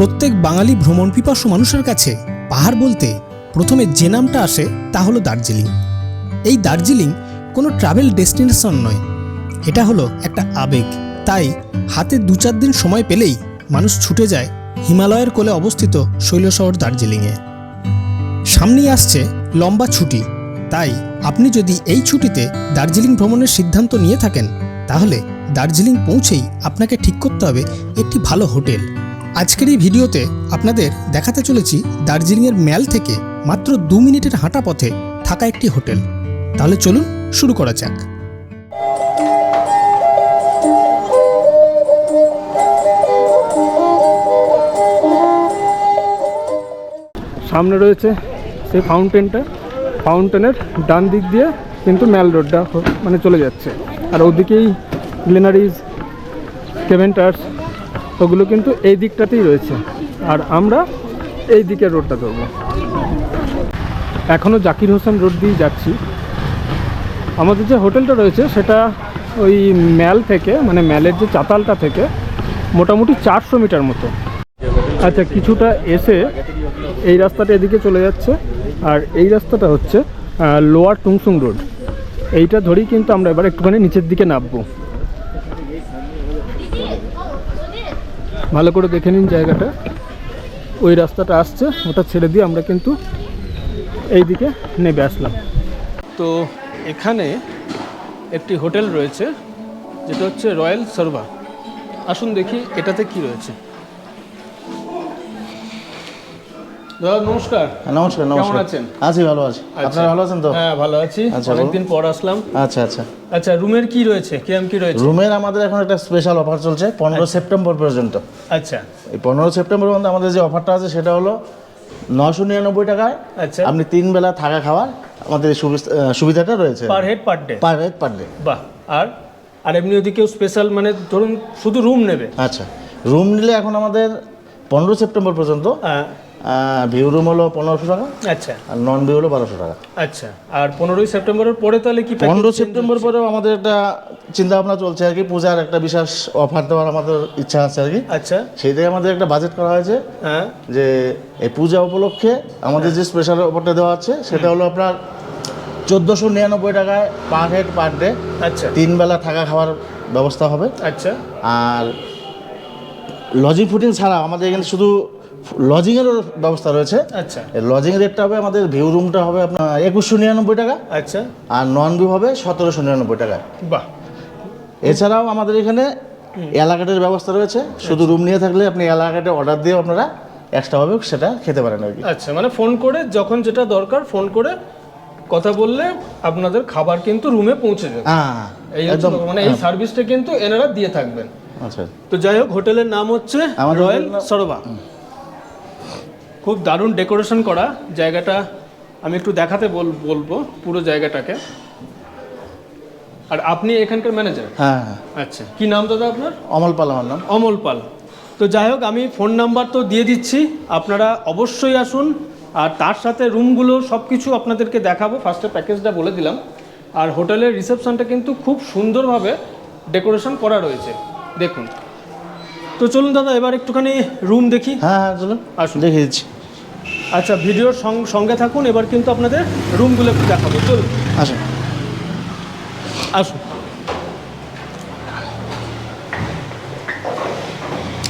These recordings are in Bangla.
প্রত্যেক বাঙালি ভ্রমণ পিপাসু মানুষের কাছে পাহাড় বলতে প্রথমে যে নামটা আসে তা হলো দার্জিলিং। এই দার্জিলিং কোনো ট্রাভেল ডেস্টিনেশন নয়। এটা হলো একটা আবেগ। তাই হাতে দু চার দিন সময় পেলেই মানুষ ছুটে যায় হিমালয়ের কোলে অবস্থিত শৈলশহর দার্জিলিংয়ে। সামনেই আসছে লম্বা ছুটি। তাই আপনি যদি এই ছুটিতে দার্জিলিং ভ্রমণের সিদ্ধান্ত নিয়ে থাকেন, তাহলে দার্জিলিং পৌঁছেই আপনাকে ঠিক করতে হবে একটি ভালো হোটেল। আজকের এই ভিডিওতে আপনাদের দেখাতে চলেছি দার্জিলিংয়ের ম্যাল থেকে মাত্র দু মিনিটের হাঁটা পথে থাকা একটি হোটেল। তাহলে চলুন শুরু করা যাক। সামনে রয়েছে সেই ফাউন্টেনটা ফাউন্টেনের ডান দিক দিয়ে কিন্তু ম্যাল রোডটা মানে চলে যাচ্ছে। আর ওদিকেই গ্লেনারিজ কেভেন্টার্স ওগুলো কিন্তু এই দিকটাতেই রয়েছে। আর আমরা এই দিকের রোডটা ধরবো। এখনও জাকির হোসেন রোড দিয়েই যাচ্ছি। আমাদের যে হোটেলটা রয়েছে, সেটা ওই ম্যাল থেকে মানে ম্যালের যে চাতালটা থেকে, মোটামুটি চারশো মিটার মতো। আচ্ছা কিছুটা এসে এই রাস্তাটা এদিকে চলে যাচ্ছে। আর এই রাস্তাটা হচ্ছে লোয়ার টুংসুং রোড এইটা ধরেই কিন্তু আমরা এবার একটুখানি নিচের দিকে নামবো। ভালো করে দেখে নিন জায়গাটা। ওই রাস্তাটা আসছে, ওটা ছেড়ে দিয়ে আমরা কিন্তু এই দিকে নেমে আসলাম। তো এখানে একটি হোটেল রয়েছে, যেটা হচ্ছে রয়্যাল সরভা। আসুন দেখি এটাতে কি রয়েছে। দাদা নমস্কার। হ্যাঁ, নমস্কার নমস্কার। আছেন? আছি ভালো আছি। আপনারা ভালো আছেন তো? হ্যাঁ ভালো আছি। আচ্ছা, অনেকদিন পর আসলাম। আচ্ছা আচ্ছা। আচ্ছা রুমের কি রয়েছে? কিরম কি রয়েছে? রুমের আমাদের এখন একটা স্পেশাল অফার চলছে পনেরো সেপ্টেম্বর পর্যন্ত। আচ্ছা। এই পনেরো সেপ্টেম্বর পর্যন্ত আমাদের যে অফারটা আছে সেটা হলো নশো নিরানব্বই টাকায় আচ্ছা। আপনি তিন বেলা থাকা খাওয়ার আমাদের সুবিধাটা রয়েছে। Per head per day per head per day বাহ। আর আর এমনি যদি কেউ স্পেশাল মানে ধরুন শুধু রুম নেবে? আচ্ছা। রুম নিলে এখন আমাদের পনেরো সেপ্টেম্বর পর্যন্ত ভিউ রুম হলো পনেরোশো টাকা। আচ্ছা। আর নন ভিউ হলো বারোশো টাকা। আচ্ছা আর পনেরোই সেপ্টেম্বরের পরে তাহলে কি পনেরো সেপ্টেম্বর পরেও আমাদের একটা চিন্তা ভাবনা চলছে আর কি পূজার একটা বিশেষ অফার দেওয়ার আমাদের ইচ্ছা আছে আর কি? আচ্ছা। সেইটাই আমাদের একটা বাজেট করা হয়েছে। হ্যাঁ। যে এই পূজা উপলক্ষে আমাদের যে স্পেশাল অফারটা দেওয়া আছে সেটা হলো আপনার চোদ্দোশো নিরানব্বই টাকায় পার হেড পার ডে আচ্ছা। তিন বেলা থাকা খাওয়ার ব্যবস্থা হবে। আচ্ছা। আর লজিং ফুটিং ছাড়া আমাদের এখানে শুধু লজিংয়েরও ব্যবস্থা রয়েছে। আচ্ছা। লজিং রেটটা হবে আমাদের ভিউ রুমটা হবে আপনার একুশশো নিরানব্বই টাকা। আচ্ছা। আর নন ভিউ হবে সতেরোশো নিরানব্বই টাকা। বাহ। এছাড়াও আমাদের এখানে এলাকাটের ব্যবস্থা রয়েছে। শুধু রুম নিয়ে থাকলে আপনি এলাকাটে অর্ডার দিয়ে আপনারা এক্সট্রা এক্সট্রাভাবে সেটা খেতে পারেন আর কি। আচ্ছা মানে ফোন করে যখন যেটা দরকার ফোন করে কথা বললে আপনাদের খাবার কিন্তু রুমে পৌঁছে যাবে। হ্যাঁ এই মানে এই সার্ভিসটা কিন্তু এনারা দিয়ে থাকবেন। আচ্ছা। তো যাই হোক হোটেলের নাম হচ্ছে রয়্যাল সরোবা খুব দারুণ ডেকোরেশন করা জায়গাটা আমি একটু দেখাতে বল- বলব পুরো জায়গাটাকে। আর আপনি এখানকার ম্যানেজার হ্যাঁ হ্যাঁ। আচ্ছা কি নাম দাদা আপনার? অমল পাল আমার নাম। অমল পাল। তো যাই হোক আমি ফোন নাম্বার তো দিয়ে দিচ্ছি আপনারা অবশ্যই আসুন আর তার সাথে রুমগুলো সব কিছু আপনাদেরকে দেখাবো। ফার্স্টে প্যাকেজটা বলে দিলাম। আর হোটেলের রিসেপশনটা কিন্তু খুব সুন্দরভাবে ডেকোরেশন করা রয়েছে। দেখুন তো চলুন দাদা এবার একটুখানি রুম দেখি। হ্যাঁ হ্যাঁ চলুন। আসুন। দেখিয়ে দিচ্ছি। আচ্ছা ভিডিওর সঙ্গে থাকুন এবার কিন্তু আপনাদের রুমগুলো একটু দেখাবো। চলুন। আসুন। আসুন।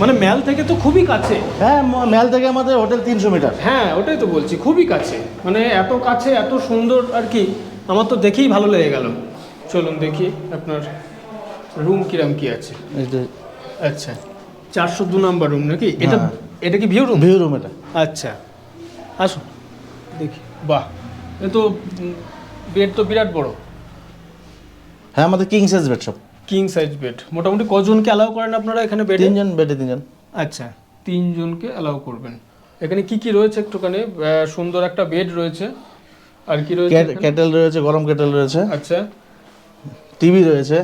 মানে ম্যাল থেকে তো খুবই কাছে। হ্যাঁ ম্যাল থেকে আমাদের হোটেল তিনশো মিটার হ্যাঁ ওটাই তো বলছি খুবই কাছে। মানে এত কাছে এত সুন্দর আর কি আমার তো দেখেই ভালো লেগে গেল। চলুন দেখি আপনার রুম কিরম কি আছে। আচ্ছা। চারশো দু নাম্বার রুম নাকি? এটা হ্যাঁ। এটা কি ভিউ রুম ভিউ রুম এটা। আচ্ছা। আসুন দেখি। বাহ এ তো বেড তো বিরাট বড়। হ্যাঁ আমাদের কিং সাইজ বেড সব। কিং সাইজ বেড মোটামুটি কজনকে অ্যালাউ করেন আপনারা এখানে বেডে তিনজন বেডে তিনজন। আচ্ছা তিনজনকে অ্যালাউ করবেন। এখানে কি কি রয়েছে একটুখানি? সুন্দর একটা বেড রয়েছে। আর কি রয়েছে কেটেল রয়েছে গরম কেটেল রয়েছে। আচ্ছা। টিভি রয়েছে।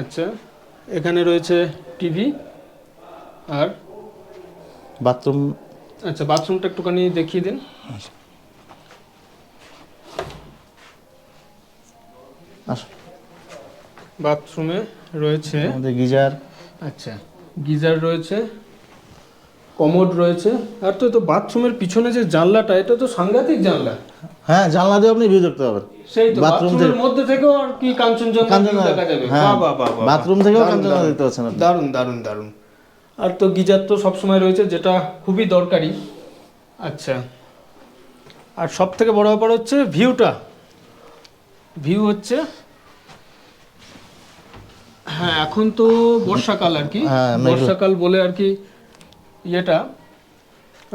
আচ্ছা। এখানে রয়েছে টিভি আর? বাথরুম। আচ্ছা বাথরুমটা একটুখানি দেখিয়ে দিন। বাথরুমে রয়েছে আমাদের গিজার। আচ্ছা গিজার রয়েছে কমোড রয়েছে। আর তো তো বাথরুমের পিছনে যে জানলাটা এটা তো সাংঘাতিক জানলা। হ্যাঁ জানলা দিয়ে আপনি ভিউ দেখতে পাবেন। সেই তো বাথরুম বাথরুমের মধ্যে থেকেও আর কি কাঞ্চনজঙ্ঘা দেখা যাবে। হ্যাঁ বাহ বাহ বাহ বাথরুম থেকেও কাঞ্চনজঙ্ঘা দেখতে পাচ্ছেন দারুণ দারুণ দারুণ। আর তো গিজার তো সবসময় রয়েছে যেটা খুবই দরকারি। আচ্ছা। আর সব থেকে বড় ব্যাপার হচ্ছে ভিউটা। ভিউ হচ্ছে হ্যাঁ এখন তো বর্ষাকাল আর কি। হ্যাঁ, বর্ষাকাল বলে আর কি ইয়েটা।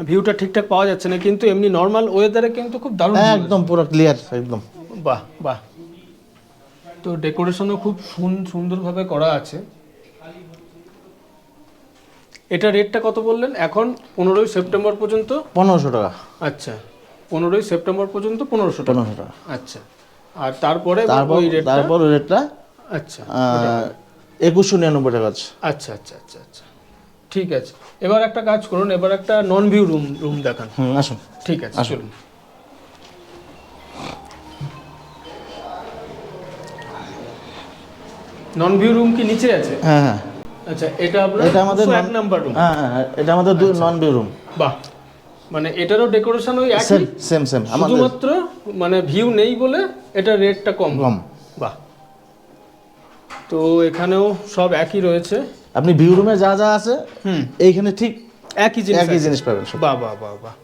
ভিউটা ঠিকঠাক পাওয়া যাচ্ছে না কিন্তু এমনি নর্মাল ওয়েদারে কিন্তু খুব দারুণ view একদম পুরো ক্লিয়ার একদম। বাহ বাহ। তো ডেকোরেশনও খুব সুন- সুন্দরভাবে করা আছে। এটা রেটটা কত বললেন? এখন পনেরোই সেপ্টেম্বর পর্যন্ত? পনেরোশো টাকা। আচ্ছা পনেরোই সেপ্টেম্বর পর্যন্ত পনেরোশো টাকা। পনেরোশো টাকা। আচ্ছা আর তারপরে তারপর ওই রেটটা তারপর রেটটা আচ্ছা একুশশো নিরানব্বই টাকা আছে। আচ্ছা আচ্ছা আচ্ছা আচ্ছা ঠিক আছে। এবার একটা কাজ করুন এবার একটা নন ভিউ রুম রুম দেখান। হুম আসুন। ঠিক আছে আসুন। নন ভিউ রুম কি নিচে আছে? হ্যাঁ হ্যাঁ। আচ্ছা এটা আপনার এটা আমাদের এক নাম্বার রুম হ্যাঁ হ্যাঁ, হ্যাঁ এটা আমাদের নন ভিউ রুম বাহ। মানে এটারও ডেকোরেশন ওই একই? সেম সেম শুধুমাত্র মানে ভিউ নেই বলে এটা রেটটা কম। কম। বাহ। তো এখানেও সব একই রয়েছে। আপনি ভিউ রুমে যা যা আছে হুম। এইখানে ঠিক একই জিনিস একই জিনিস পাবেন। বাহ বাহ বাহ বাহ।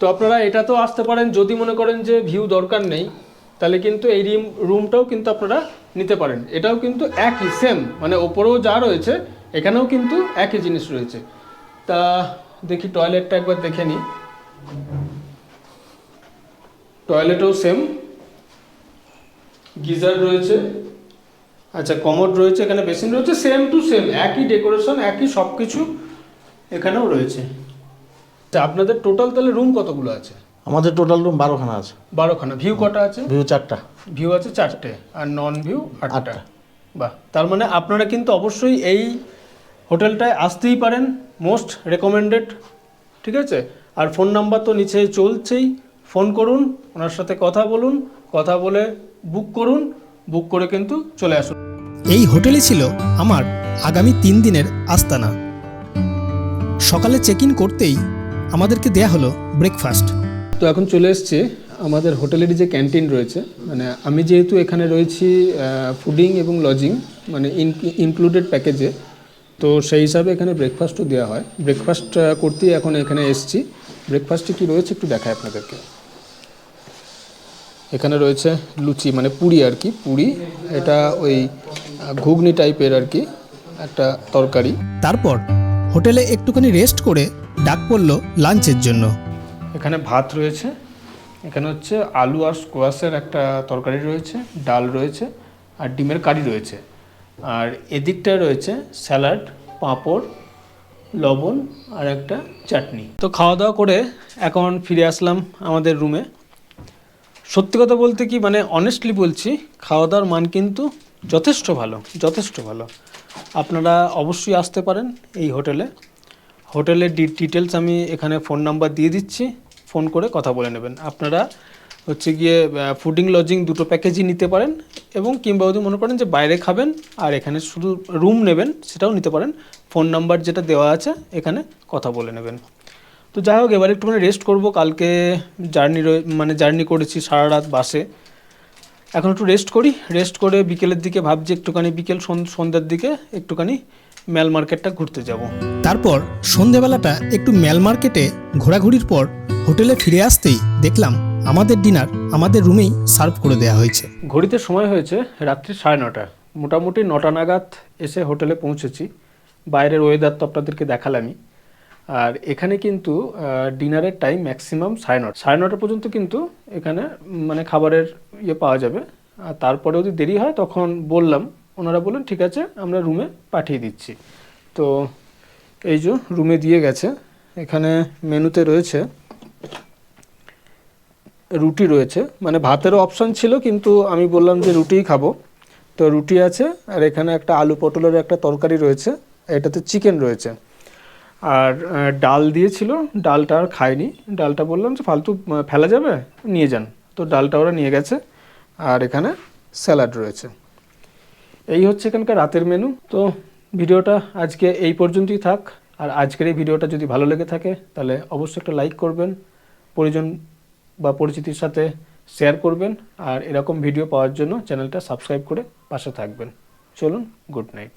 তো আপনারা এটা তো আসতে পারেন যদি মনে করেন যে ভিউ দরকার নেই তাহলে কিন্তু এই রিম রুমটাও কিন্তু আপনারা নিতে পারেন। এটাও কিন্তু একই সেম মানে ওপরেও যা রয়েছে, এখানেও কিন্তু একই জিনিস রয়েছে। তা দেখি টয়লেটটা একবার দেখে নিই। টয়লেটও সেম গিজার রয়েছে আচ্ছা কমোড রয়েছে, এখানে বেসিন রয়েছে সেম টু সেম একই ডেকোরেশন একই সব কিছু এখানেও রয়েছে। আপনাদের টোটাল তাহলে রুম কতগুলো আছে? আমাদের টোটাল রুম বারোখানা আছে। বারোখানা। ভিউ কটা আছে? ভিউ চারটা। ভিউ আছে চারটে আর নন ভিউ আটটা। আটটা। বাহ তার মানে আপনারা কিন্তু অবশ্যই এই হোটেলটায় আসতেই পারেন মোস্ট রেকমেন্ডেড ঠিক আছে? আর ফোন নাম্বার তো নিচে চলছেই। ফোন করুন ওনার সাথে কথা বলুন কথা বলে বুক করুন বুক করে কিন্তু চলে আসুন। এই হোটেলই ছিল আমার আগামী তিন দিনের আস্তানা। সকালে চেক ইন করতেই আমাদেরকে দেয়া হলো ব্রেকফাস্ট তো এখন চলে এসছে আমাদের হোটেলেরই যে ক্যান্টিন রয়েছে। মানে আমি যেহেতু এখানে রয়েছি ফুডিং এবং লজিং মানে ইনক্লুডেড প্যাকেজে তো সেই হিসাবে এখানে ব্রেকফাস্টও দেওয়া হয়। ব্রেকফাস্ট করতেই এখন এখানে এসছি। ব্রেকফাস্টে কি রয়েছে একটু দেখায় আপনাদেরকে। এখানে রয়েছে লুচি মানে পুরি আর কি, পুরি, এটা ওই ঘুগনি টাইপের আর কি, একটা তরকারি। তারপর হোটেলে একটুখানি রেস্ট করে ডাক পড়ল লাঞ্চের জন্য। এখানে ভাত রয়েছে, এখানে হচ্ছে আলু আর স্কোয়াশের একটা তরকারি রয়েছে, ডাল রয়েছে আর ডিমের কারি রয়েছে। আর এদিকটায় রয়েছে স্যালাড, পাঁপড়, লবণ আর একটা চাটনি। তো খাওয়া দাওয়া করে এখন ফিরে আসলাম আমাদের রুমে। সত্যি কথা বলতে কি মানে অনেস্টলি বলছি, খাওয়া দাওয়ার মান কিন্তু যথেষ্ট ভালো যথেষ্ট ভালো। আপনারা অবশ্যই আসতে পারেন এই হোটেলে। হোটেলের ডিটেলস আমি এখানে ফোন নাম্বার দিয়ে দিচ্ছি। ফোন করে কথা বলে নেবেন। আপনারা হচ্ছে গিয়ে ফুডিং লজিং দুটো প্যাকেজই নিতে পারেন এবং কিংবা যদি মনে করেন যে বাইরে খাবেন আর এখানে শুধু রুম নেবেন, সেটাও নিতে পারেন। ফোন নাম্বার যেটা দেওয়া আছে, এখানে কথা বলে নেবেন। তো যাই হোক, এবার একটুখানি রেস্ট করব। কালকে জার্নি মানে জার্নি করেছি সারা রাত বাসে। এখন একটু রেস্ট করি। রেস্ট করে বিকেলের দিকে ভাবছি একটুখানি বিকেল সন- সন্ধ্যার দিকে একটুখানি ম্যাল মার্কেটটা ঘুরতে যাব। তারপর সন্ধেবেলাটা একটু ম্যাল মার্কেটে ঘোরাঘুরির পর হোটেলে ফিরে আসতেই দেখলাম আমাদের ডিনার আমাদের রুমেই সার্ভ করে দেওয়া হয়েছে। ঘড়িতে সময় হয়েছে রাত্রি সাড়ে নটা। মোটামুটি নটা নাগাদ এসে হোটেলে পৌঁছেছি। বাইরের ওয়েদার তো আপনাদেরকে দেখালামই। আর এখানে কিন্তু ডিনারের টাইম ম্যাক্সিমাম সাড়ে নটা। সাড়ে নটা পর্যন্ত কিন্তু এখানে মানে খাবারের ইয়ে পাওয়া যাবে। আর তারপরে যদি দেরি হয়, তখন বললাম, ওনারা বললেন, ঠিক আছে, আমরা রুমে পাঠিয়ে দিচ্ছি। তো এই যে রুমে দিয়ে গেছে। এখানে মেনুতে রয়েছে রুটি রয়েছে। মানে ভাতেরও অপশান ছিল, কিন্তু আমি বললাম যে রুটিই খাব। তো রুটি আছে, আর এখানে একটা আলু পটলের একটা তরকারি রয়েছে। এটাতে চিকেন রয়েছে। আর ডাল দিয়েছিল, ডালটা আর খায়নি। ডালটা বললাম যে ফালতু ফেলা যাবে, নিয়ে যান। তো ডালটা ওরা নিয়ে গেছে, আর এখানে স্যালাড রয়েছে। এই হচ্ছে এখানকার রাতের মেনু তো ভিডিওটা আজকে এই পর্যন্তই থাক। আর আজকের এই ভিডিওটা যদি ভালো লেগে থাকে, তাহলে অবশ্যই একটা লাইক করবেন, পরিজন বা পরিচিতির সাথে শেয়ার করবেন, আর এরকম ভিডিও পাওয়ার জন্য চ্যানেলটা সাবস্ক্রাইব করে পাশে থাকবেন। চলুন গুড নাইট